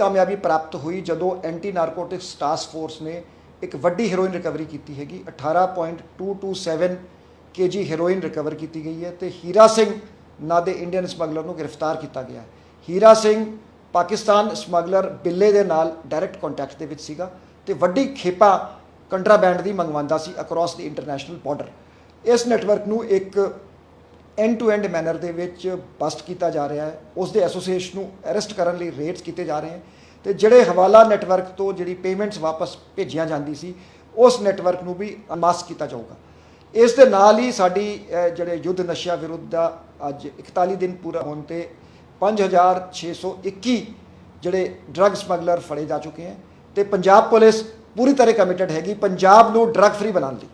ਕਾਮਯਾਬੀ ਪ੍ਰਾਪਤ ਹੋਈ ਜਦੋਂ ਐਂਟੀ ਨਾਰਕੋਟਿਕਸ ਟਾਸਕ ਫੋਰਸ ਨੇ ਇੱਕ ਵੱਡੀ ਹੈਰੋਇਨ ਰਿਕਵਰੀ ਕੀਤੀ ਹੈਗੀ। 18.227 ਕੇਜੀ ਹੈਰੋਇਨ ਰਿਕਵਰ ਕੀਤੀ ਗਈ ਹੈ ਤੇ ਹੀਰਾ ਸਿੰਘ ਨਾਂ ਦੇ ਇੰਡੀਅਨ ਸਮਗਲਰ ਨੂੰ ਗ੍ਰਿਫਤਾਰ ਕੀਤਾ ਗਿਆ ਹੈ। ਹੀਰਾ ਸਿੰਘ ਪਾਕਿਸਤਾਨ ਸਮਗਲਰ ਬਿੱਲੇ ਦੇ ਨਾਲ ਡਾਇਰੈਕਟ ਕੰਟੈਕਟ ਦੇ ਵਿੱਚ ਸੀਗਾ ਤੇ ਵੱਡੀ ਖੇਪਾ ਕੰਟਰਾਬੈਂਡ ਦੀ ਮੰਗਵਾਉਂਦਾ ਸੀ ਅਕ੍ਰੋਸ ਦੀ ਇੰਟਰਨੈਸ਼ਨਲ ਬਾਰਡਰ ਇਸ ਨੈਟਵਰਕ ਨੂੰ ਇੱਕ ਐਂਡ ਟੂ ਐਂਡ ਮੈਨਰ ਦੇ ਵਿੱਚ ਬਸਟ ਕੀਤਾ ਜਾ ਰਿਹਾ ਹੈ। ਉਸ ਦੇ ਐਸੋਸੀਏਸ਼ਨ ਨੂੰ ਅਰੈਸਟ ਕਰਨ ਲਈ ਰੇਡਸ ਕੀਤੇ ਜਾ ਰਹੇ ਹਨ। ਤੇ ਜਿਹੜੇ ਹਵਾਲਾ ਨੈਟਵਰਕ ਤੋਂ ਜਿਹੜੀ ਪੇਮੈਂਟਸ ਵਾਪਸ ਭੇਜੀਆਂ ਜਾਂਦੀ ਸੀ, ਉਸ ਨੈਟਵਰਕ ਨੂੰ ਵੀ ਅਨਮਾਸਕ ਕੀਤਾ ਜਾਊਗਾ। ਇਸ ਦੇ ਨਾਲ ਹੀ ਸਾਡੀ ਜਿਹੜੇ ਯੁੱਧ ਨਸ਼ਾ ਵਿਰੁੱਧ ਦਾ ਅੱਜ 41 ਦਿਨ ਪੂਰਾ ਹੋਣ ਤੇ 5621 ਜਿਹੜੇ ਡਰੱਗ ਸਮਗਲਰ ਫੜੇ ਜਾ ਚੁੱਕੇ ਹਨ। ਤੇ ਪੰਜਾਬ ਪੁਲਿਸ ਪੂਰੀ ਤਰ੍ਹਾਂ ਕਮਿਟਡ ਹੈਗੀ। ਪੰਜਾਬ ਨੂੰ ਡਰੱਗ ਫਰੀ ਬਣਾਉਣ ਲਈ।